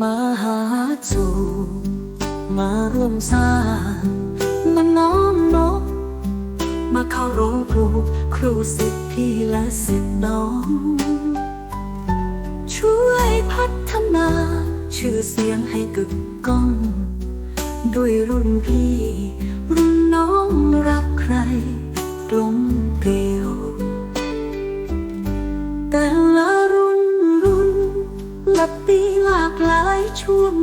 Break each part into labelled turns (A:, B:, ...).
A: มาหาสู่มาร่วมสร้างมาน้อมนบมาเข้ารู้ครู ครูสิทธิพี่และสิทธิน้อง ช่วยพัฒนา ชื่อเสียงให้กึกก้อง ด้วยรุ่นพี่ รุ่นน้องรับใครกลมเกลียวแต่ละ ละปีหลากหลายช่วง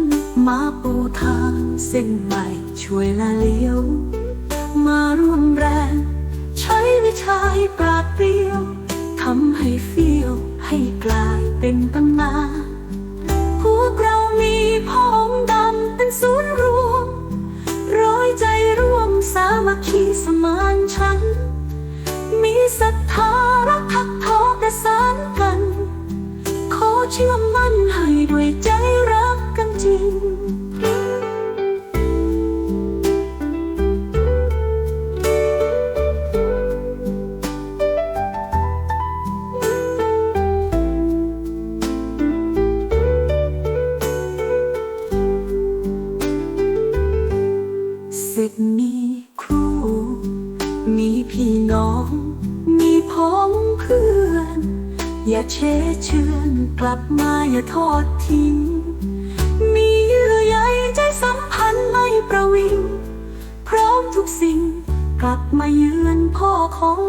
A: มาปูทางเส้นใหม่ช่วยละเลี้ยว มาร่วมแรง ใช้วิชาให้ปราดเปรียวทำให้เฟี้ยวให้กลายเป็นตำนานพวกเรามีพ้องดำเป็นศูนย์รวม ร้อยใจร่วมสามัคคีสมานฉัน มีศรัทธารักทักทอประสานกัน ขอเชื่อม สิทธิ์มีครู มีพี่น้อง มีพ้องเพื่อน อย่าเชเชือนกลับมาอย่าทอดทิ้ง มีเยื่อใยใจสัมพันธ์ไม่ประวิง พร้อมทุกสิ่งกลับมาเยือนพ่อของ